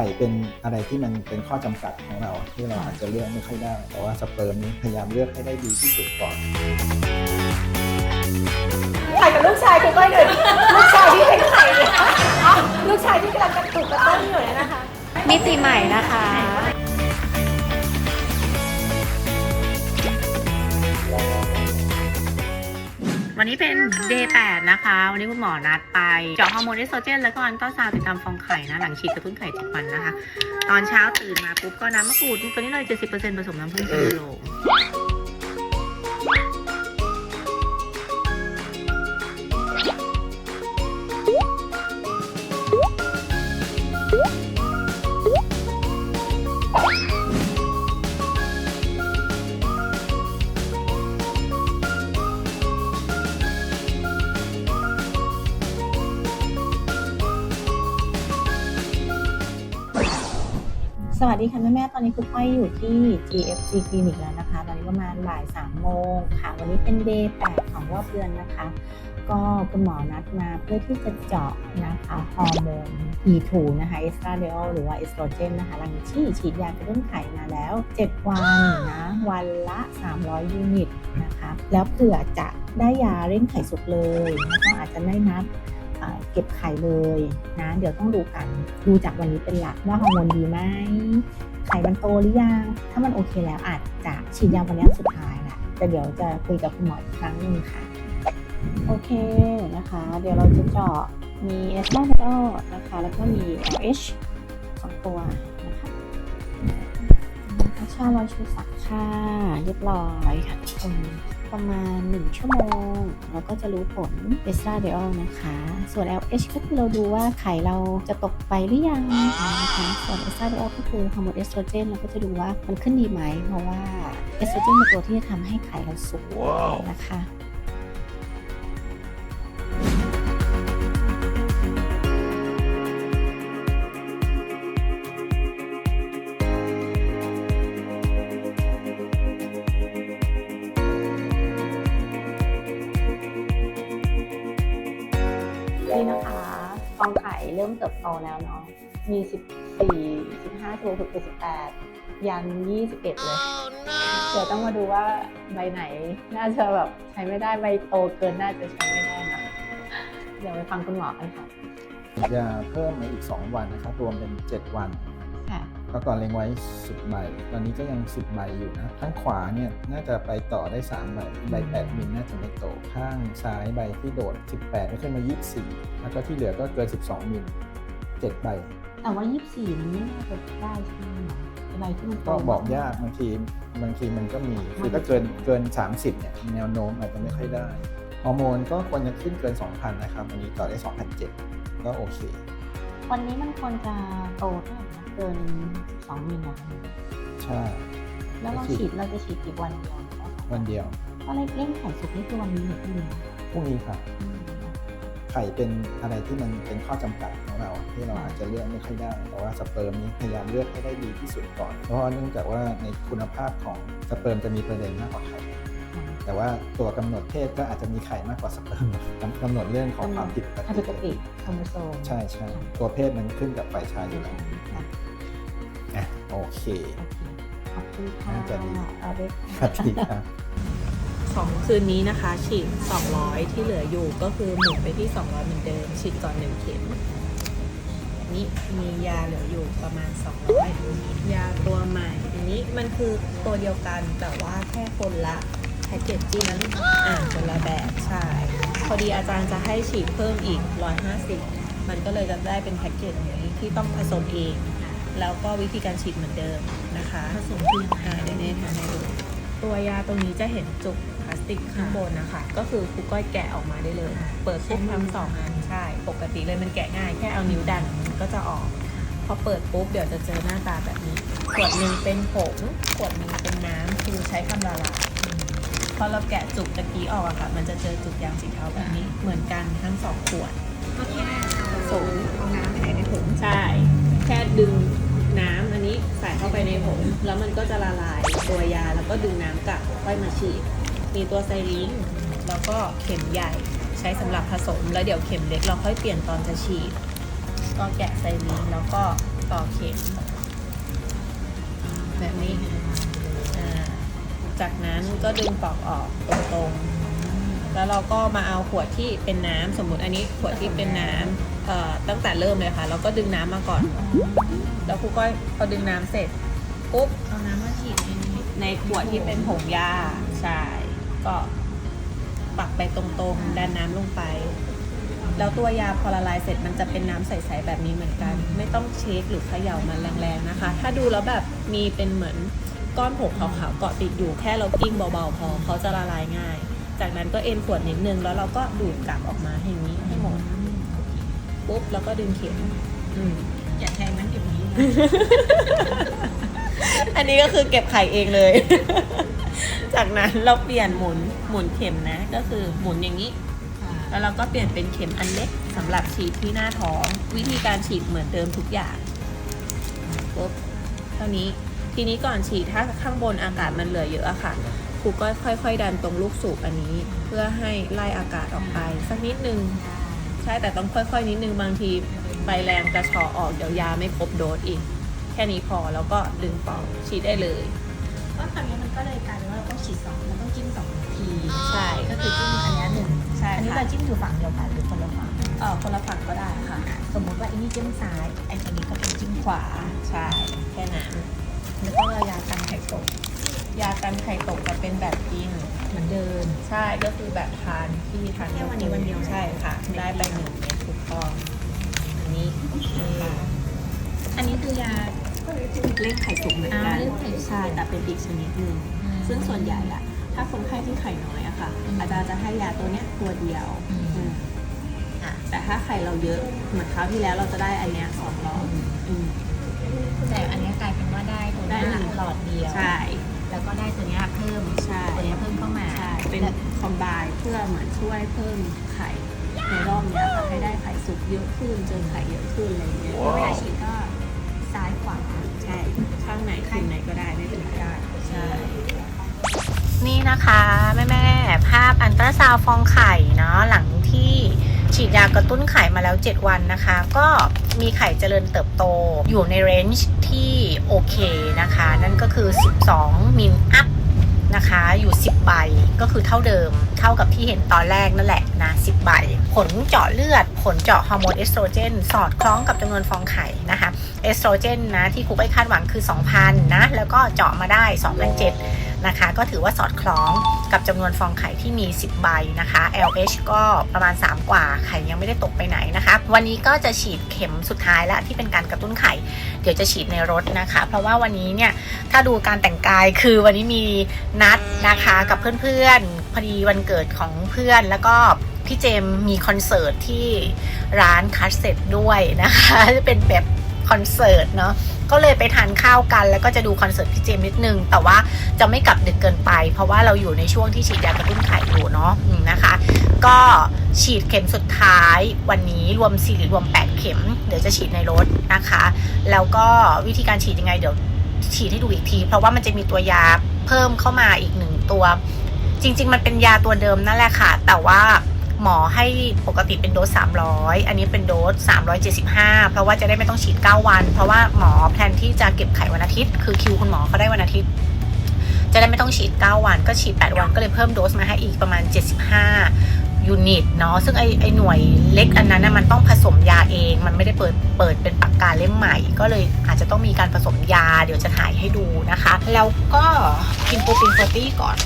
ข่เป็นอะไรที่มันเป็นข้อจำกัดของเราที่เราอาจจะเลือกไม่ค่อยได้ แต่ว่าสเปิร์มนี้พยายามเลือกให้ได้ดีที่สุดก่อนถ่ายกับลูกชายคุณก้อยหน่อยดิลูกชายที่เป็นไข่เนี่ยอ๋อลูกชายที่กำลังกระตุกกระตุ้นอยู่เนี่ยนะคะมิติใหม่นะคะ วันนี้เป็น day 8นะคะ วันนี้คุณหมอนัดไปเจาะฮอร์โมนเอสโตรเจนแล้วก็อันต้าซาวติดตามฟองไข่นะ หลังฉีดกระตุ้นไข่เจ็ดวันนะคะ ตอนเช้าตื่นมาปุ๊บก็น้ำมะกรูดตัวนี้เลย 70%ผสมน้ำผึ้งเซลลูโล สวัสดีค่ะแม่แม่ตอนนี้คุณอ้อยอยู่ที่ GFC Clinic แล้วนะคะ ตอนนี้ประมาณบ่าย3โมงค่ะ วันนี้เป็น day 8ของรอบเดือนนะคะ ก็คุณหมอนัดมาเพื่อที่จะเจาะนะคะฮอร์โมน E2 นะคะเอสตราเดลหรือว่าเอสโตรเจนนะคะ หลังที่ฉีดยากระตุ้นไข่มาแล้ว 7 วันนะ วันละ 300 ยูนิตนะคะ แล้วเผื่อจะได้ยาเร่งไข่สุกเลยก็อาจจะไม่นัด เก็บไข่เลยนะ เดี๋ยวต้องดูกันดูจากวันนี้เป็นหลักว่าฮอร์โมนดีไหมไข่มันโตหรือยัง ถ้ามันโอเคแล้วอาจจะฉีดยาวันนี้สุดท้ายแหละแต่เดี๋ยวจะคุยกับคุณหมออีกครั้งหนึ่งค่ะ โอเคนะคะ เดี๋ยวเราจะเจาะมีเอสตราเดลนะคะ แล้วก็มี LH สองตัวนะคะชาลอยชูสักค่ะเรียบร้อยค่ะ ประมาณ 1 ชั่วโมง เราก็จะรู้ผลเอสตราเดลนะคะ ส่วน LH ก็คือเราดูว่าไข่เราจะตกไปหรือยังนะคะส่วนเอสตราเดลก็คือฮอร์โมนเอสโตรเจนเราก็จะดูว่ามันขึ้นดีไหม เพราะว่าเอสโตรเจนเป็นตัวที่จะทำให้ไข่เราสุกนะคะ นี่นะคะฟองไข่เริ่มเติบโตแล้วเนาะ มี 14 15ตัวถึง18 ยัน 21 เลย เดี๋ยวต้องมาดูว่าใบไหนน่าจะแบบใช้ไม่ได้ ใบโตเกินน่าจะใช้ไม่ได้นะ เดี๋ยวไปฟังคุณหมอกันค่ะยาเพิ่มมาอีก 2 วันนะครับ รวมเป็น 7 วัน ค่ะก็ก่อนเล็งไว้ 10 ใบ ตอนนี้ก็ยัง 10 ใบอยู่นะ ข้างขวาเนี่ยน่าจะไปต่อได้ 3 ใบ ใบ 8 มิลน่าจะไม่โต ข้างซ้ายใบที่โดด 18 ก็ขึ้นมา 24 แล้วก็ที่เหลือก็เกิน 12 มิล 7 ใบ แต่ว่า 24 มันไม่น่าจะได้ใช่ไหมหมอใบที่มันโตก็บอกยากบางทีบางทีมันก็มี คือถ้าเกินเกิน 30 เนี่ยแนวโน้มอาจจะไม่ค่อยได้ ฮอร์โมนก็ควรจะขึ้นเกิน 2,000 นะครับอันนี้ต่อได้ 2,007ก็โอเค วันนี้มันควรจะโตเท่าไหร่นะ เกิน2มิลนะคะใช่ แล้วเราฉีดเราจะฉีดกี่วันเดียวหรือว่าสองวันเดียวก็เร่งไข่สุกนี่คือวันนี้หรือพรุ่งนี้พรุ่งนี้ครับไข่เป็นอะไรที่มันเป็นข้อจำกัดของเราที่เราอาจจะเลือกไม่ค่อยได้ แต่ว่าสเปิร์มนี้พยายามเลือกให้ได้ดีที่สุดก่อน เพราะว่าเนื่องจากว่าในคุณภาพของสเปิร์มจะมีเปอร์เซ็นต์มากกว่าไข่แต่ว่าตัวกำหนดเพศก็อาจจะมีไข่มากกว่าสเปิร์มกำหนดเรื่องของความผิดปกปติกติโครโมโซมใช่ใช่ตัวเพศมันขึ้นกับฝ่ายชายอยู่แล้วค่ะอะ โอเคโอเคขอบคุณค่ะน่าจะดีเอาเลยสวัสดีครับสองคืนนี้นะคะ ฉีด 200 ที่เหลืออยู่ก็คือหมุนไปที่ 200 เหมือนเดิม ฉีดก่อนหนึ่งเข็มนี่มียาเหลืออยู่ประมาณ 200 ยาตัวใหม่ อันนี้มันคือตัวเดียวกันแต่ว่าแค่คนละแพ็กเกจจิ้งอ่าคนละแบบใช่ พอดีอาจารย์จะให้ฉีดเพิ่มอีก 150 มันก็เลยจะได้เป็นแพ็กเกจนี้ที่ต้องผสมเอง แล้วก็วิธีการฉีดเหมือนเดิมนะคะผสมที่อ่าเดี๋ยวเนทให้ดูตัวยาตรงนี้จะเห็นจุกพลาสติกข้างบนนะคะ ก็คือครูก้อยแกะออกมาได้เลย เปิดปุ๊บทั้งสองอันใช่ ปกติเลยมันแกะง่ายแค่เอานิ้วดันมันก็จะออก พอเปิดปุ๊บเดี๋ยวจะเจอหน้าตาแบบนี้ ขวดหนึ่งเป็นผงขวดหนึ่งเป็นน้ำคือใช้ทำละลายพอเราแกะจุกตะกี้ออกอะค่ะ มันจะเจอจุกยางสีเทาแบบนี้เหมือนกันทั้งสองขวดก็แค่ผสมเอาน้ำใส่ในถุงใช่แค่ดึงน้ำอันนี้ใส่เข้าไปในผงแล้วมันก็จะละลายตัวยาแล้วก็ดึงน้ำกลับค่อยมาฉีด มีตัวไซริงแล้วก็เข็มใหญ่ใช้สำหรับผสม แล้วเดี๋ยวเข็มเล็กเราค่อยเปลี่ยนตอนจะฉีดก็แกะไซริงแล้วก็ต่อเข็ม แบบนี้จากนั้นก็ดึงปลอกออกตรงๆ แล้วเราก็มาเอาขวดที่เป็นน้ำสมมุติอันนี้ขวดที่เป็นน้ำตั้งแต่เริ่มเลยค่ะ เราก็ดึงน้ำมาก่อน แล้วครูก้อยพอดึงน้ำเสร็จปุ๊บเอาน้ำมาฉีดในนี้ในขวดที่เป็นผงยาใช่ก็ปักไปตรงๆดันน้ำลงไป แล้วตัวยาพอละลายเสร็จมันจะเป็นน้ำใสๆแบบนี้เหมือนกัน ไม่ต้องเช็คหรือเขย่ามันแรงๆนะคะ ถ้าดูแล้วแบบมีเป็นเหมือนก้อนผงขาวๆเกาะติดอยู่แค่เรากิ้งเบาๆพอเขาจะละลายง่าย จากนั้นก็เอ็นขวดนิดนึงแล้วเราก็ดูดกลับออกมาให้นี้ให้หมดปุ๊บแล้วก็ดึงเข็มอืมอย่าแทงมันเก็บนี้อันนี้ก็คือเก็บไข่เองเลย จากนั้นเราเปลี่ยนหมุนหมุนเข็มนะ ก็คือหมุนอย่างนี้ แล้วเราก็เปลี่ยนเป็นเข็มอันเล็กสำหรับฉีดที่หน้าท้อง วิธีการฉีดเหมือนเดิมทุกอย่างปุ๊บเท่านี้ ทีนี้ก่อนฉีดถ้าข้างบนอากาศมันเหลือเยอะอะค่ะ ครูก็ค่อย ๆ ดันตรงลูกสูบอันนี้ เพื่อให้ไล่อากาศออกไป สักนิดนึง ใช่แต่ต้องค่อย ๆ นิดนึงบางทีไฟแรงจะเฉาะออกเดี๋ยวยาไม่ครบโดสอีก แค่นี้พอแล้วก็ดึงปอกฉีดได้เลย ก็คราวนี้มันก็เลยกลายเป็นว่าเราต้องฉีดสองเราต้องจิ้มสองทีใช่ก็คือจิ้มอันเนี้ยหนึ่งใช่อันนี้ค่ะเราจิ้มอยู่ฝั่งเดียวกันหรือคนละฝั่งเออคนละฝั่งก็ได้ค่ะ สมมุติว่าอันนี้จิ้มซ้ายไอ้ตัวนี้ก็เป็นจิ้มขวาใช่แค่นั้นแล้วก็เรายากันไข่ตก ยากันไข่ตกจะเป็นแบบกิน เหมือนเดิม ใช่ก็คือแบบทานที่ทานแค่วันนี้วันเดียวนะใช่ค่ะ ได้ไปหนึ่งเม็ดถูกต้องอันนี้ค่ะอันนี้คือยาเล่นไข่สุกเหมือนกัอ่านเล่นไข่สุกใช่แต่เป็นอีกชนิดหนึ่งซึ่งส่วนใหญ่อะถ้าคนไข้ที่ไข่น้อยอะค่ะ อาจารย์จะให้ยาตัวเนี้ยตัวเดียวอืมอืมอะแต่ถ้าไข่เราเยอะเหมือนคราวที่แล้วเราจะได้อันเนี้ยสองหลอดอืมแต่อันนี้กลายเป็นว่าได้ตัวได้ได้หนึ่งหลอดเดียวใช่แล้ว ก็ได้ตัวเนี้ยเพิ่มใช่ ตัวเนี้ยเพิ่มเข้ามาใช่เป็นคอมไบเพื่อเหมือนช่วยเพิ่มไข่ในรอบเนี้ยค่ะให้ได้ไข่สุกเยอะขึ้นเจอไข่เยอะขึ้นอะไรอย่างเงี้ยเวลาฉีดก็ซ้ายขวาใช่ข้างไหนข้างไหนก็ได้ไม่เป็นไรใช่ นี่นะคะแม่แม่ๆภาพอันตราซาวด์ฟองไข่เนาะหลังที่ฉีดยากระตุ้นไข่มาแล้ว 7 วันนะคะ ก็มีไข่เจริญเติบโตอยู่ในเรนจ์ ที่โอเคนะคะ นั่นก็คือ 12 มิลอัพนะคะ อยู่ 10 ใบก็คือเท่าเดิม เท่ากับที่เห็นตอนแรกนั่นแหละนะ10 ใบ ผลเจาะเลือด ผลเจาะฮอร์โมนเอสโตรเจน สอดคล้องกับจำนวนฟองไข่นะคะ สโตรเจนนะที่ครูก้อยคาดหวังคือ 2,000 นะ แล้วก็เจาะมาได้ 2,007นะคะ ก็ถือว่าสอดคล้องกับจำนวนฟองไข่ที่มี 10 ใบนะคะ LH ก็ประมาณ 3 กว่า ไข่ยังไม่ได้ตกไปไหนนะคะ วันนี้ก็จะฉีดเข็มสุดท้ายแล้วที่เป็นการกระตุ้นไข่ เดี๋ยวจะฉีดในรถนะคะ เพราะว่าวันนี้เนี่ย ถ้าดูการแต่งกายคือวันนี้มีนัดนะคะกับเพื่อนๆ พอดีวันเกิดของเพื่อนแล้วก็พี่เจมมีคอนเสิร์ตที่ร้านคัสเซ็ตด้วยนะคะจะเป็นแบบ คอนเสิร์ตเนาะก็เลยไปทานข้าวกัน แล้วก็จะดูคอนเสิร์ตพี่เจมส์นิดนึง แต่ว่าจะไม่กลับดึกเกินไป เพราะว่าเราอยู่ในช่วงที่ฉีดยากระตุ้นไข่อยู่เนาะนะคะ ก็ฉีดเข็มสุดท้ายวันนี้รวม4หรือรวม 8 เข็ม เดี๋ยวจะฉีดในรถนะคะ แล้วก็วิธีการฉีดยังไงเดี๋ยวฉีดให้ดูอีกที เพราะว่ามันจะมีตัวยาเพิ่มเข้ามาอีกหนึ่งตัว จริง ๆ มันเป็นยาตัวเดิมนั่นแหละค่ะ แต่ว่า หมอให้ปกติเป็นโดส 300 อันนี้เป็นโดส 375 เพราะว่าจะได้ไม่ต้องฉีด 9 วัน เพราะว่าหมอแพลนที่จะเก็บไข่วันอาทิตย์ คือคิวคุณหมอเขาได้วันอาทิตย์ จะได้ไม่ต้องฉีด 9 วัน ก็ฉีด 8 วัน ก็เลยเพิ่มโดสมาให้อีกประมาณ 75 ยูนิตเนาะ ซึ่งไอไอหน่วยเล็กอันนั้นนะมันต้องผสมยาเอง มันไม่ได้เปิดเปิดเป็นปากกาเล่มใหม่ ก็เลยอาจจะต้องมีการผสมยา เดี๋ยวจะถ่ายให้ดูนะคะ แล้วก็กินโปรตีนเฟอร์ตี้ก่อน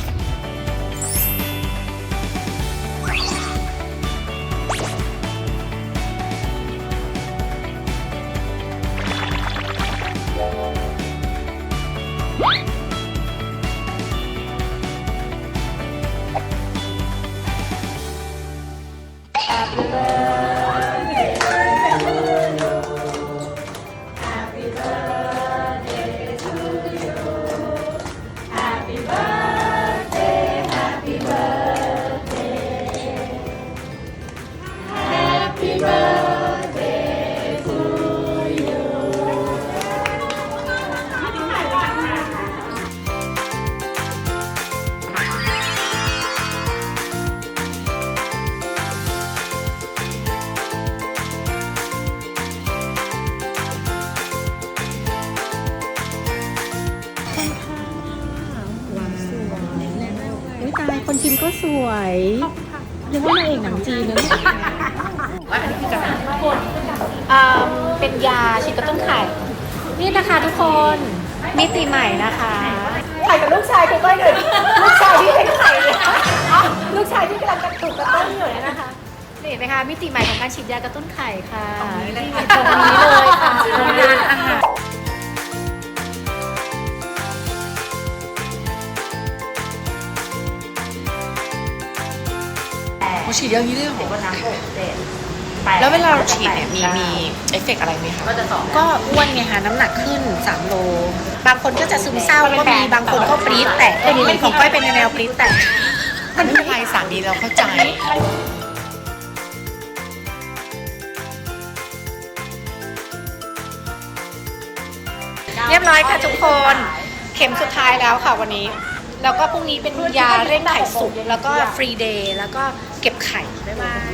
วยนึกว่านางเอกหนังจีนนะเนี่ยว่าอันนี้คือกระดาษอ่าเป็นยาฉีดกระตุ้นไข่ นี่นะคะทุกคนมิติใหม่นะคะไข่กับลูกชายคุณก้อยเดินลูกชายที่เป็นไข่เนี่ยอ๋อลูกชายที่กำลังกระตุกกระตุ้นอยู่เนี่ยนะคะนี่เห็นไหมคะมิติใหม่ของการฉีดยากระตุ้นไข่ค่ะตรงนี้เลยค่ะตรงนี้เลยค่ะ เขาฉีดเยอะอย่างนี้เลยเหรอก็น้ำหกเจ็ดแล้วเวลาเราฉีดเนี่ยมีมีเอฟเฟกต์อะไรไหมคะ ก็จะสองก็อ้วนไงคะน้ำหนักขึ้น 3 โล บางคนก็จะซึมเศร้าก็มีบางคนก็ปรี๊ดแตกก็มีของก้อยเป็นแนวปรี๊ดแตกมันไม่เป็นไรสามีเราเข้าใจ เรียบร้อยค่ะทุกคน เข็มสุดท้ายแล้วค่ะวันนี้ แล้วก็พรุ่งนี้เป็นยาเร่งไข่สุกแล้วก็ฟรีเดย์แล้วก็ เก็บไข่บ๊ายบาย